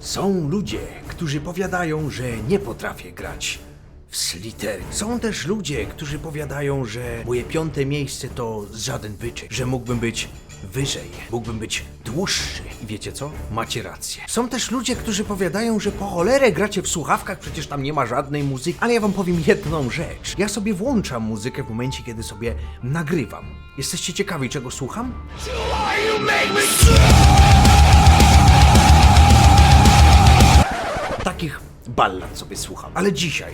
Są ludzie, którzy powiadają, że nie potrafię grać w slitery. Są też ludzie, którzy powiadają, że moje piąte miejsce to żaden wyczek, że mógłbym być wyżej, mógłbym być dłuższy. I wiecie co? Macie rację. Są też ludzie, którzy powiadają, że po cholerę gracie w słuchawkach, przecież tam nie ma żadnej muzyki. Ale ja wam powiem jedną rzecz. Ja sobie włączam muzykę w momencie, kiedy sobie nagrywam. Jesteście ciekawi, czego słucham? Takich ballad sobie słucham. Ale dzisiaj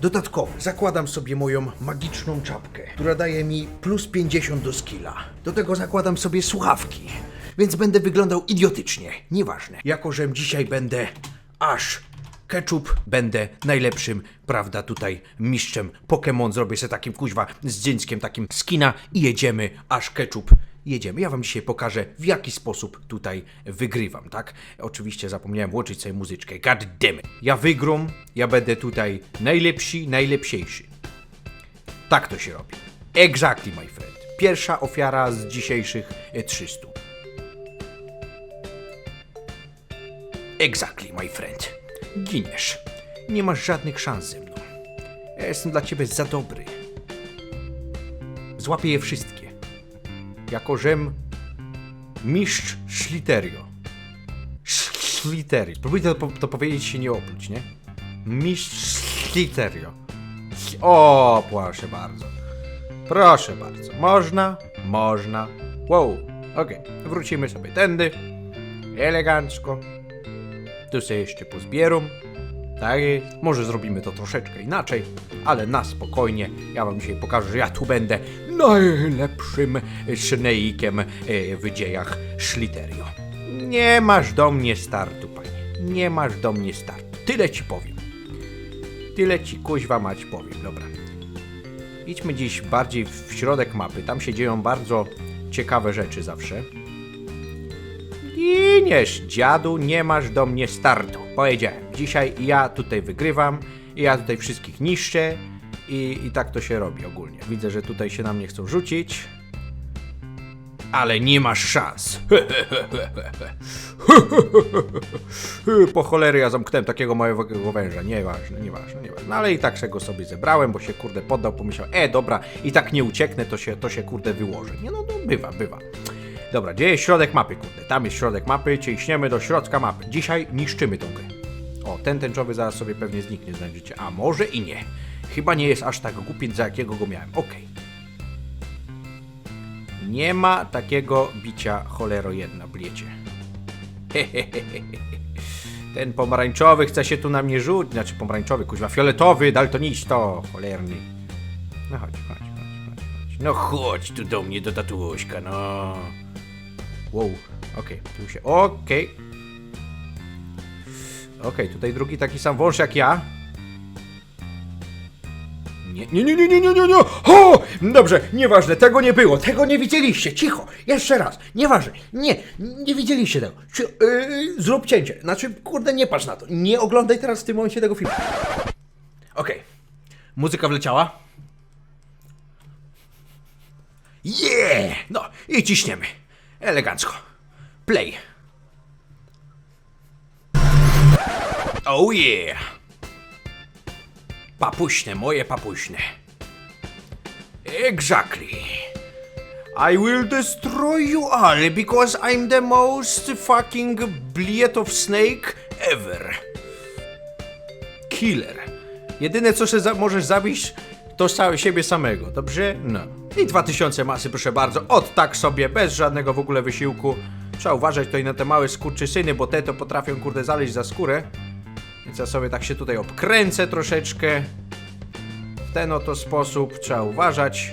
Dodatkowo zakładam sobie moją magiczną czapkę, która daje mi plus 50 do skilla. Do tego zakładam sobie słuchawki, więc będę wyglądał idiotycznie. Nieważne. Jako, że dzisiaj będę aż ketchup, będę najlepszym, prawda, tutaj mistrzem Pokémon. Zrobię sobie takim kuźwa z dzieckiem takim skina i jedziemy aż ketchup. Jedziemy. Ja wam dzisiaj pokażę, w jaki sposób tutaj wygrywam, tak? Oczywiście zapomniałem włączyć sobie muzyczkę. God damn it. Ja wygrum, ja będę tutaj najlepszy, najlepsiejszy. Tak to się robi. Exactly, my friend. Pierwsza ofiara z dzisiejszych e, 300. Exactly, my friend. Giniesz. Nie masz żadnych szans ze mną. Ja jestem dla ciebie za dobry. Złapię je wszystkie. Jako mistrz Schliterio. Schliterio. Spróbuj to, to powiedzieć się nie opluć, nie? Mistrz Schliterio. O, proszę bardzo. Proszę bardzo. Można? Można. Wow. Okej. Wrócimy sobie tędy. Elegancko. Tu sobie jeszcze pozbieram. Tak. Może zrobimy to troszeczkę inaczej, ale na spokojnie. Ja wam dzisiaj pokażę, że ja tu będę najlepszym sznejikiem e, w dziejach Schliterio. Nie masz do mnie startu, panie. Nie masz do mnie startu. Tyle ci powiem. Tyle ci kuźwa mać powiem. Dobra. Idźmy dziś bardziej w środek mapy. Tam się dzieją bardzo ciekawe rzeczy zawsze. Giniesz, dziadu, nie masz do mnie startu. Powiedziałem, dzisiaj ja tutaj wygrywam, ja tutaj wszystkich niszczę i, i tak to się robi ogólnie. Widzę, że tutaj się na mnie chcą rzucić. Ale nie masz szans. Po cholery ja zamknąłem takiego małego węża. Nieważne, nieważne, nieważne. No ale i tak się go sobie zebrałem, bo się kurde poddał, pomyślał, e dobra, i tak nie ucieknę, to się, to się kurde wyłoży. Nie no, no bywa, bywa. Dobra, gdzie jest środek mapy, kurde? Tam jest środek mapy, ciśniemy do środka mapy. Dzisiaj niszczymy tą grę. O, ten tęczowy zaraz sobie pewnie zniknie, znajdziecie. A może i nie. Chyba nie jest aż tak głupi, za jakiego go miałem. Okej. Nie ma takiego bicia cholero jedna, bliecie. Ten pomarańczowy chce się tu na mnie rzucić. Znaczy pomarańczowy, kuźwa, fioletowy, daltonisto, cholerny. No chodź, chodź, chodź, chodź, chodź. No chodź tu do mnie, do tatuośka, no. Wow, okej, tu się, okej. Okej, tutaj drugi taki sam wąż jak ja. Nie, nie, nie, nie, nie, nie, nie, nie! O! Dobrze, nieważne, tego nie było, tego nie widzieliście, cicho, jeszcze raz, nieważne, nie, nie widzieliście tego. Yy, zrób cięcie, znaczy, kurde, nie patrz na to, nie oglądaj teraz w tym momencie tego filmu. Okej, muzyka wleciała. Yeah! No i ciśniemy, elegancko. Play. Oh yeah! Papuśne, moje papuśne. Exactly. I will destroy you all because I'm the most fucking bliet of snake ever. Killer. Jedyne co się za możesz zabić to całe siebie samego, dobrze? No. I 2000 masy, proszę bardzo. Od tak sobie, bez żadnego w ogóle wysiłku. Trzeba uważać tutaj na te małe skurczysyny, bo te to potrafią kurde zaleźć za skórę. Więc ja sobie tak się tutaj obkręcę troszeczkę. W ten oto sposób trzeba uważać.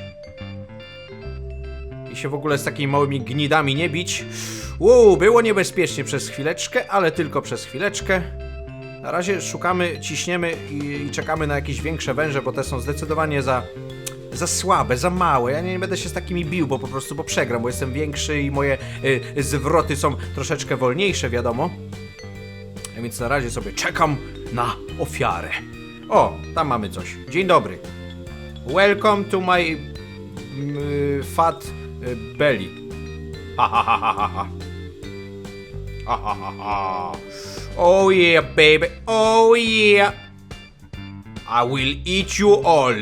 I się w ogóle z takimi małymi gnidami nie bić. Uuu, było niebezpiecznie przez chwileczkę, ale tylko przez chwileczkę. Na razie szukamy, ciśniemy i, i czekamy na jakieś większe węże, bo te są zdecydowanie za, za słabe, za małe. Ja nie, nie będę się z takimi bił, bo po prostu bo przegram, bo jestem większy i moje y, zwroty są troszeczkę wolniejsze, wiadomo. Więc na razie sobie czekam na ofiarę. O, tam mamy coś. Dzień dobry. Welcome to my mm, fat y, belly. Ha ha ha ha ha ha. Ha ha ha ha. Oh yeah, baby. Oh yeah. I will eat you all.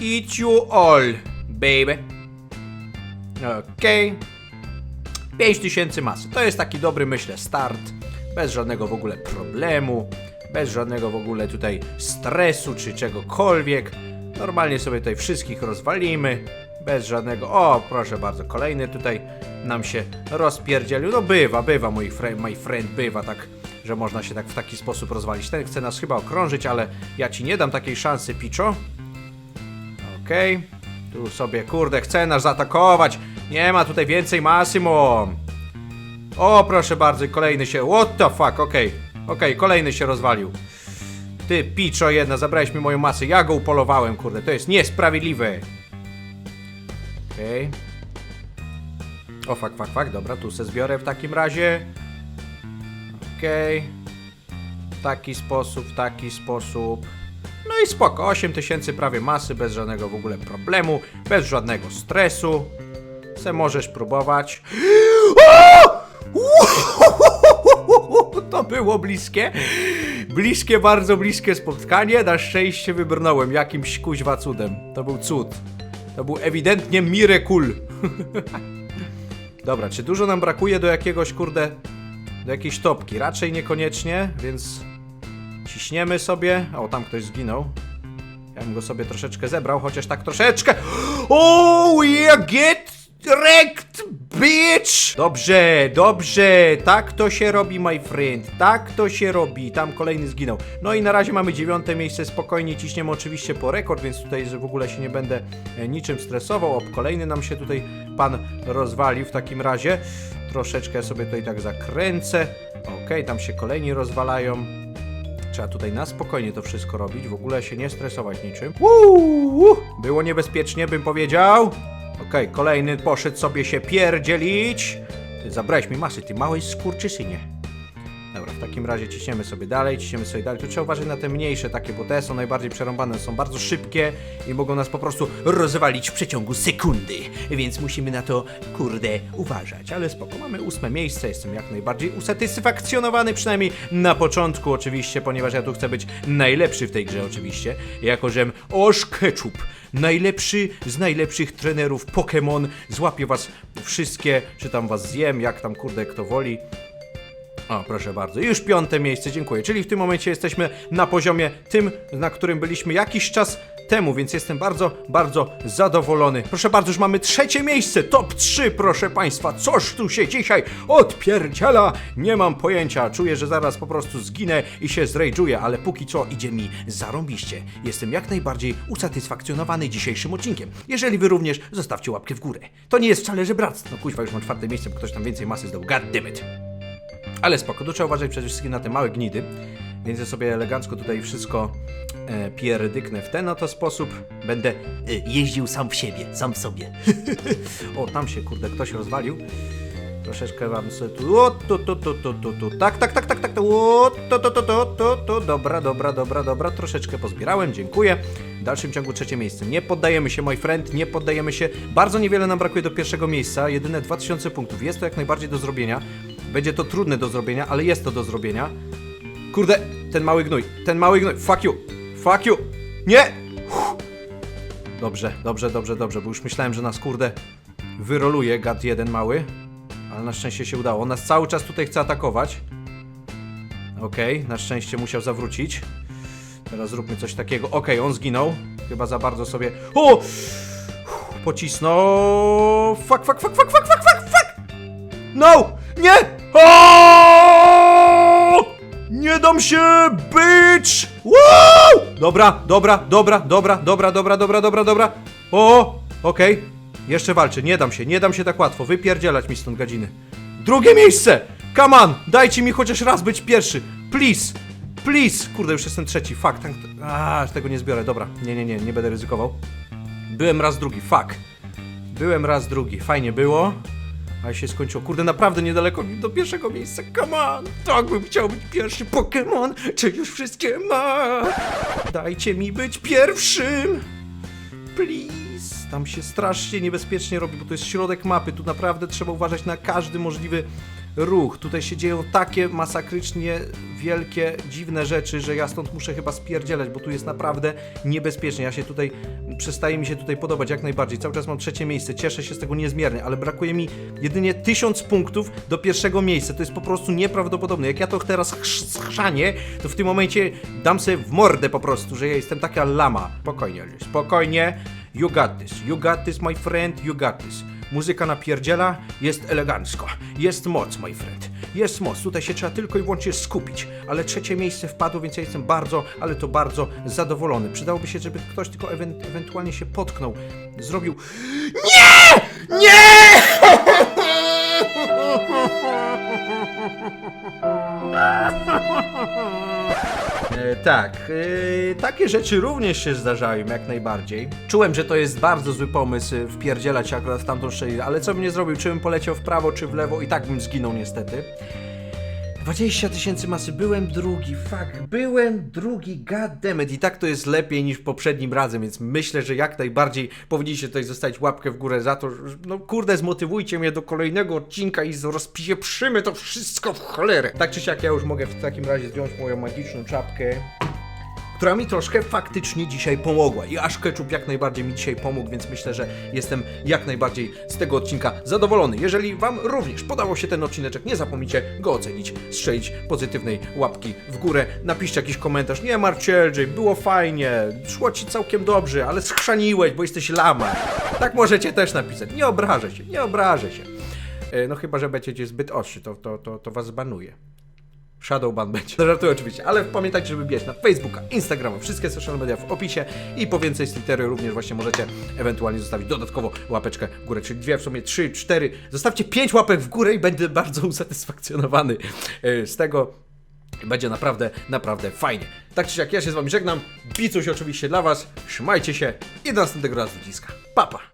Eat you all, baby. Okej. 5000 masy. To jest taki dobry, myślę, start. Bez żadnego w ogóle problemu. Bez żadnego w ogóle tutaj stresu czy czegokolwiek. Normalnie sobie tutaj wszystkich rozwalimy. Bez żadnego. O, proszę bardzo, kolejny tutaj nam się rozpierdzielił. No bywa, bywa, mój friend, my friend, bywa tak, że można się tak w taki sposób rozwalić. Ten chce nas chyba okrążyć, ale ja ci nie dam takiej szansy, Piczo. Okej. Tu sobie, kurde, chce nas zaatakować. Nie ma tutaj więcej masy, mom. O, proszę bardzo, kolejny się. What the fuck, okej. Okej, kolejny się rozwalił. Ty, piczo jedna, zabrałeś mi moją masę. Ja go upolowałem, kurde, to jest niesprawiedliwe. Okej. O, fuck, fuck, fuck, dobra, tu se zbiorę w takim razie. Okej. W taki sposób, w taki sposób. No i spoko, 8000 prawie masy, bez żadnego w ogóle problemu, bez żadnego stresu. Se możesz próbować. Było bliskie. Bliskie, bardzo bliskie spotkanie. Na szczęście wybrnąłem jakimś kuźwa cudem. To był cud. To był ewidentnie mirekul. Dobra, czy dużo nam brakuje do jakiegoś, kurde, do jakiejś topki? Raczej niekoniecznie, więc ciśniemy sobie. O, tam ktoś zginął. Ja bym go sobie troszeczkę zebrał, chociaż tak troszeczkę. Oh yeah, get wrecked, bitch! Dobrze, dobrze, tak to się robi, my friend, tak to się robi. Tam kolejny zginął. No i na razie mamy dziewiąte miejsce, spokojnie ciśniemy oczywiście po rekord, więc tutaj w ogóle się nie będę e, niczym stresował. O, kolejny nam się tutaj pan rozwalił w takim razie. Troszeczkę sobie tutaj tak zakręcę. Okej, tam się kolejni rozwalają. Trzeba tutaj na spokojnie to wszystko robić, w ogóle się nie stresować niczym. Uuu, było niebezpiecznie, bym powiedział. Okej, kolejny poszedł sobie się pierdzielić. Ty zabrałeś mi masy, ty małej skurczysynie. Dobra, w takim razie ciśniemy sobie dalej, ciśniemy sobie dalej. Tu trzeba uważać na te mniejsze takie, bo te są najbardziej przerąbane, są bardzo szybkie i mogą nas po prostu rozwalić w przeciągu sekundy. Więc musimy na to, kurde, uważać. Ale spoko, mamy ósme miejsce, jestem jak najbardziej usatysfakcjonowany, przynajmniej na początku oczywiście, ponieważ ja tu chcę być najlepszy w tej grze oczywiście. Jako, żem Osh Ketchup, najlepszy z najlepszych trenerów Pokémon, złapię was wszystkie, czy tam was zjem, jak tam kurde kto woli. O, proszę bardzo. Już piąte miejsce, dziękuję. Czyli w tym momencie jesteśmy na poziomie tym, na którym byliśmy jakiś czas temu, więc jestem bardzo, bardzo zadowolony. Proszę bardzo, już mamy trzecie miejsce, top 3, proszę Państwa. Coż tu się dzisiaj odpierdziela? Nie mam pojęcia. Czuję, że zaraz po prostu zginę i się zrejdżuję, ale póki co idzie mi zarąbiście. Jestem jak najbardziej usatysfakcjonowany dzisiejszym odcinkiem. Jeżeli Wy również, zostawcie łapkę w górę. To nie jest wcale żebractwo. No kuźwa, już mam czwarte miejsce, bo ktoś tam więcej masy zdał. God damn it. Ale spoko, tu trzeba uważać przede wszystkim na te małe gnidy, więc ja sobie elegancko tutaj wszystko e, pierdyknę w ten oto sposób. Będę e, jeździł sam w siebie, sam w sobie. o, tam się kurde ktoś rozwalił. Troszeczkę wam sobie tu, o, tu, tu, tu, tu, tu, tu, tak, tak, tak, tak, tak, o, tu, tu, tu, tu, tu, dobra, dobra, dobra, dobra, troszeczkę pozbierałem, dziękuję. W dalszym ciągu trzecie miejsce. Nie poddajemy się, mój friend, nie poddajemy się. Bardzo niewiele nam brakuje do pierwszego miejsca, jedyne 2000 punktów. Jest to jak najbardziej do zrobienia. Będzie to trudne do zrobienia, ale jest to do zrobienia. Kurde, ten mały gnój, ten mały gnój, fuck you, fuck you, nie! Uff. Dobrze, dobrze, dobrze, dobrze, bo już myślałem, że nas kurde wyroluje gad jeden mały, ale na szczęście się udało. On nas cały czas tutaj chce atakować. Okej, na szczęście musiał zawrócić. Teraz zróbmy coś takiego. Okej, on zginął. Chyba za bardzo sobie... O! Pocisnął... Fuck, fuck, fuck, fuck, fuck, fuck, fuck, fuck! No! Nie! Nie dam się, bitch! Wow! Dobra, dobra, dobra, dobra, dobra, dobra, dobra, dobra, dobra. O! Okej. Jeszcze walczę, nie dam się, nie dam się tak łatwo. Wypierdzielać mi stąd gadziny. Drugie miejsce! Come on! Dajcie mi chociaż raz być pierwszy. Please! Please! Kurde, już jestem trzeci. Fuck. Tak, a, tego nie zbiorę. Dobra. Nie, nie, nie, nie będę ryzykował. Byłem raz drugi. Fuck. Byłem raz drugi. Fajnie było. Ale się skończyło. Kurde, naprawdę niedaleko mi do pierwszego miejsca. Come on! Tak bym chciał być pierwszy Pokémon! Czy już wszystkie ma? Dajcie mi być pierwszym! Please! Tam się strasznie niebezpiecznie robi, bo to jest środek mapy. Tu naprawdę trzeba uważać na każdy możliwy ruch. Tutaj się dzieją takie masakrycznie wielkie, dziwne rzeczy, że ja stąd muszę chyba spierdzielać, bo tu jest naprawdę niebezpiecznie. Ja się tutaj, przestaje mi się tutaj podobać jak najbardziej. Cały czas mam trzecie miejsce, cieszę się z tego niezmiernie, ale brakuje mi jedynie tysiąc punktów do pierwszego miejsca. To jest po prostu nieprawdopodobne. Jak ja to teraz chrz- schrzanię, to w tym momencie dam sobie w mordę po prostu, że ja jestem taka lama. Spokojnie, spokojnie. You got this, you got this, my friend, you got this. Muzyka napierdziela, jest elegancko. Jest moc, my friend. Jest moc. Tutaj się trzeba tylko i wyłącznie skupić. Ale trzecie miejsce wpadło, więc ja jestem bardzo, ale to bardzo zadowolony. Przydałoby się, żeby ktoś tylko ewen- ewentualnie się potknął. Zrobił... Nie! Nie! E, tak, e, takie rzeczy również się zdarzają jak najbardziej. Czułem, że to jest bardzo zły pomysł e, wpierdzielać akurat w tamtą szczelinę, ale co bym nie zrobił, czy bym poleciał w prawo, czy w lewo i tak bym zginął niestety. 20 tysięcy masy, byłem drugi, fuck, byłem drugi, goddammit i tak to jest lepiej niż poprzednim razem, więc myślę, że jak najbardziej powinniście tutaj zostawić łapkę w górę za to, że, no kurde, zmotywujcie mnie do kolejnego odcinka i rozpieprzymy to wszystko w cholerę. Tak czy siak ja już mogę w takim razie zdjąć moją magiczną czapkę która mi troszkę faktycznie dzisiaj pomogła. I aż ketchup jak najbardziej mi dzisiaj pomógł, więc myślę, że jestem jak najbardziej z tego odcinka zadowolony. Jeżeli Wam również podobał się ten odcineczek, nie zapomnijcie go ocenić, strzelić pozytywnej łapki w górę, napiszcie jakiś komentarz. Nie martw się, LJ, było fajnie, szło Ci całkiem dobrze, ale schrzaniłeś, bo jesteś lama. Tak możecie też napisać. Nie obrażę się, nie obrażę się. E, No chyba, że będziecie zbyt ostrzy, to, to, to, to Was zbanuję. Shadowban będzie. No, żartuję oczywiście, ale pamiętajcie, żeby bijać na Facebooka, Instagrama, wszystkie social media w opisie i po więcej Slitery również właśnie możecie ewentualnie zostawić dodatkowo łapeczkę w górę, czyli dwie, w sumie trzy, cztery. Zostawcie pięć łapek w górę i będę bardzo usatysfakcjonowany e, z tego. Będzie naprawdę, naprawdę fajnie. Tak czy siak, ja się z wami żegnam. Bicuś oczywiście dla was. Trzymajcie się i do następnego razu ludziska. Papa!